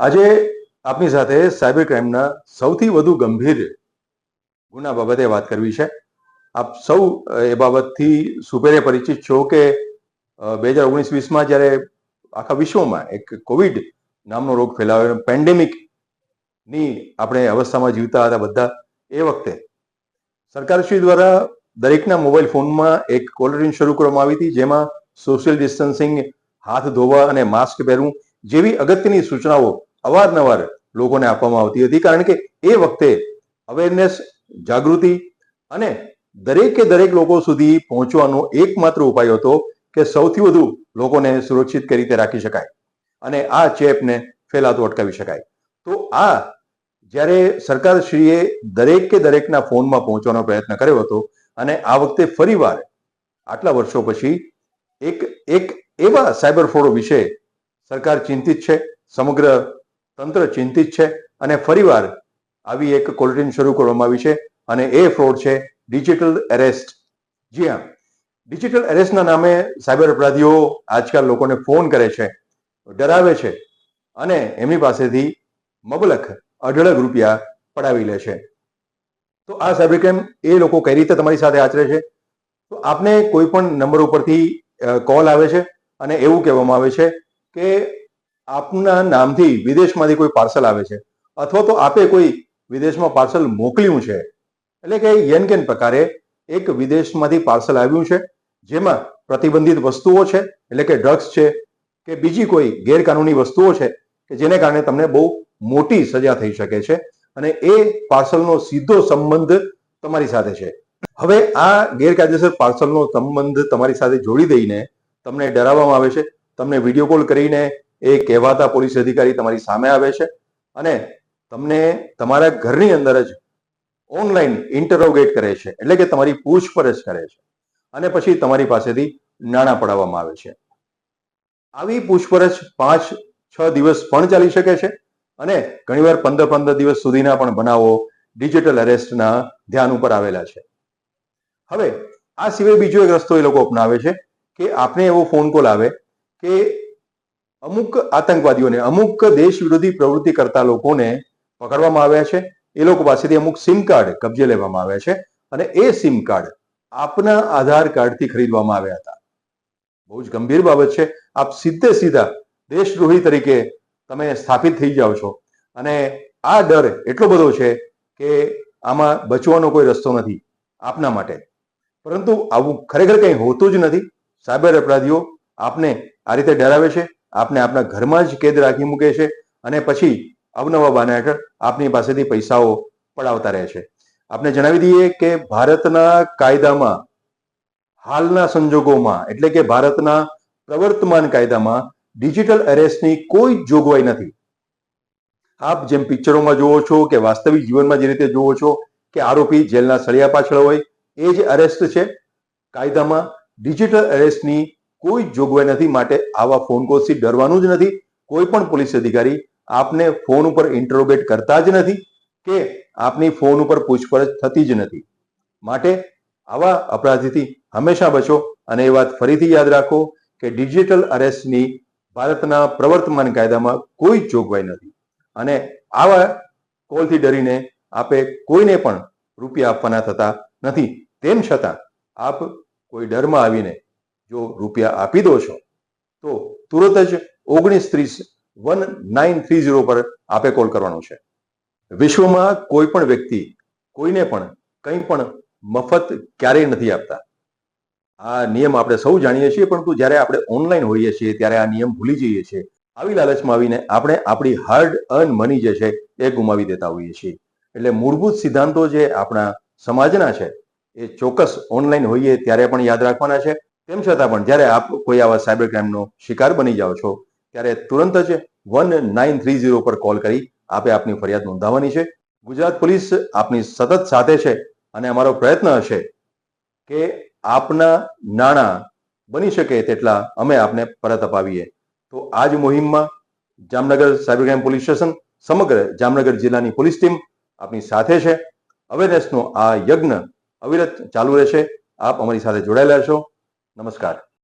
આજે આપની સાથે સાયબર ક્રાઇમના સૌથી વધુ ગંભીર ગુના બાબતે વાત કરવી છે. આપ સૌ એ બાબતથી સુપેરે પરિચિત છો કે બે હજાર ઓગણીસ વીસમાં જ્યારે આખા વિશ્વમાં એક કોવિડ નામનો રોગ ફેલાયો પેન્ડેમિકની આપણે અવસ્થામાં જીવતા હતા બધા, એ વખતે સરકારશ્રી દ્વારા દરેકના મોબાઈલ ફોનમાં એક કોલરિન શરૂ કરવામાં આવી હતી, જેમાં સોશિયલ ડિસ્ટન્સિંગ, હાથ ધોવા અને માસ્ક પહેરવું જેવી અગત્યની સૂચનાઓ અવારનવાર લોકોને આપવામાં આવતી હતી. કારણ કે એ વખતે અવેરનેસ જાગૃતિ અને દરેકે દરેક લોકો સુધી પહોંચવાનો એકમાત્ર ઉપાય હતો કે સૌથી વધુ લોકોને સુરક્ષિત કઈ રીતે રાખી શકાય અને આ ચેપને ફેલાતો અટકાવી શકાય. તો આ જ્યારે સરકારશ્રીએ દરેકે દરેકના ફોનમાં પહોંચવાનો પ્રયત્ન કર્યો હતો અને આ વખતે ફરીવાર આટલા વર્ષો પછી એક એક એવા સાયબર ફ્રોડ વિશે સરકાર ચિંતિત છે, સમગ્ર તંત્ર ચિંતિત છે અને ફરીવાર આવી એક કોલરિન શરૂ કરવામાં આવી છે અને એ ફ્રોડ છે ડિજિટલ એરેસ્ટ. જી હા, ડિજિટલ એરેસ્ટના નામે સાયબર અપરાધીઓ આજકાલ લોકોને ફોન કરે છે, ડરાવે છે અને એમની પાસેથી મબલખ અઢળક રૂપિયા પડાવી લે છે. તો આ સાયબર ક્રાઇમ એ લોકો કઈ રીતે તમારી સાથે આચરે છે? તો આપને કોઈ પણ નંબર ઉપરથી કોલ આવે છે અને એવું કહેવામાં આવે છે કે આપના નામથી વિદેશમાંથી કોઈ પાર્સલ આવે છે, અથવા તો આપે કોઈ વિદેશમાં પાર્સલ મોકલ્યું છે. એટલે કે યેન કેન પ્રકારે એક વિદેશમાંથી પાર્સલ આવ્યું છે, જેમાં પ્રતિબંધિત વસ્તુઓ છે, એટલે કે ડ્રગ્સ છે, કે બીજી કોઈ ગેરકાનૂની વસ્તુઓ છે, કે જેને કારણે તમને બહુ મોટી સજા થઈ શકે છે, અને એ પાર્સલનો સીધો સંબંધ તમારી સાથે છે. હવે આ ગેરકાયદેસર પાર્સલનો સંબંધ તમારી સાથે જોડી દઈને તમને ડરાવવામાં આવે છે તમને વીડિયો કોલ કરીને એ કહેવાતા પોલીસ અધિકારી તમારી સામે આવે છે અને તમને તમારા ઘરની અંદર જ ઓનલાઈન ઇન્ટરોગેટ કરે છે. એટલે કે તમારી પૂછપરછ કરે છે. અને પછી તમારી પાસેથી નાણાં પડાવવામાં આવે છે. આવી પૂછપરછ પાંચ, છ દિવસ પણ ચાલી શકે છે અને ઘણીવાર પંદર પંદર દિવસ સુધીના પણ બનાવો ડિજિટલ અરેસ્ટના ધ્યાન ઉપર આવેલા છે. હવે આ સિવાય બીજો એક રસ્તો એ લોકો અપનાવે છે કે આપને એવો ફોન કોલ આવે કે અમુક આતંકવાદીઓને, અમુક દેશ વિરોધી પ્રવૃત્તિ કરતા લોકોને પકડવામાં આવ્યા છે. એ લોકો પાસેથી અમુક સિમ કાર્ડ કબજે લેવામાં આવ્યા છે અને એ સિમ કાર્ડ આપના આધાર કાર્ડથી ખરીદવામાં આવ્યા હતા. બહુ જ ગંભીર બાબત છે. આપ સીધે સીધા દેશદ્રોહી તરીકે તમે સ્થાપિત થઈ જાઓ છો. અને આ ડર એટલો બધો છે કે આમાં બચવાનો કોઈ રસ્તો નથી આપના માટે. પરંતુ આવું ખરેખર કંઈ હોતું જ નથી. સાયબર અપરાધીઓ આપને આ રીતે ડરાવે છે? આપને આપના ઘરમાં જ કેદ રાખી મૂકે છે? અને પછી અવનવા બાના હેઠળ આપની પાસેથી પૈસાઓ પડાવતા રહે છે. આપને જણાવી દઈએ કે ભારતના કાયદામાં હાલના સંજોગોમાં, એટલે કે ભારતના પ્રવર્તમાન કાયદામાં ડિજિટલ એરેસ્ટની કોઈ જોગવાઈ નથી. આપ જેમ પિક્ચરોમાં જુઓ છો કે વાસ્તવિક જીવનમાં જે રીતે જુઓ છો કે આરોપી જેલના સળિયા પાછળ હોય, એ જ અરેસ્ટ છે. કાયદામાં ડિજિટલ અરેસ્ટની કોઈ જોગવાઈ નથી માટે આવા ફોન કોલથી ડરવાનું જ નથી. કોઈ પણ પોલીસ અધિકારી આપને ફોન ઉપર ઇન્ટરોગેટ કરતા જ નથી કે આપની ફોન ઉપર પૂછપરછ થતી જ નથી. માટે આવા અપરાધીથી હંમેશા બચો અને એ વાત ફરીથી યાદ રાખો કે ડિજિટલ અરેસ્ટની ભારતના પ્રવર્તમાન કાયદામાં કોઈ જોગવાઈ નથી. અને આવા કોલથી ડરીને આપે કોઈને પણ રૂપિયા આપવાના થતા નથી. તેમ છતાં આપ કોઈ ડરમાં આવીને જો રૂપિયા આપી દો છો, તો તુરત જ ઓગણીસ ત્રીસ વન નાઇન થ્રી ઝીરો પર આપે કોલ કરવાનો છે. વિશ્વમાં કોઈ પણ વ્યક્તિ, કોઈને પણ કંઈ પણ મફત ક્યારેય નથી આપતા. આ નિયમ આપણે સૌ જાણીએ છીએ, પરંતુ જ્યારે આપણે ઓનલાઈન હોઈએ છીએ, ત્યારે આ નિયમ ભૂલી જઈએ છીએ. આવી લાલચમાં આવીને આપણે આપણી હાર્ડ અર્ન મની જે છે, એ ગુમાવી દેતા હોઈએ છીએ. એટલે મૂળભૂત સિદ્ધાંતો જે આપણા સમાજના છે, એ ચોક્કસ ઓનલાઈન હોઈએ ત્યારે પણ યાદ રાખવાના છે. તેમ છતાં પણ? જ્યારે આપ કોઈ આવા સાયબર ક્રાઇમનો શિકાર બની જાઓ છો, ત્યારે તુરંત જ વન નાઇન થ્રી ઝીરો પર કોલ કરી આપે આપની ફરિયાદ નોંધાવવાની છે. ગુજરાત પોલીસ આપની સતત સાથે છે અને અમારો પ્રયત્ન હશે કે આપના નાણાં બની શકે તેટલા અમે આપને પરત અપાવીએ. તો આ જ મુહિમમાં Jamnagar cyber crime police station સમગ્ર જામનગર જિલ્લાની પોલીસ ટીમ આપની સાથે છે. અવેરનેસનો આ યજ્ઞ અવિરત ચાલુ રહેશે. આપ અમારી સાથે જોડાયેલા છો. नमस्कार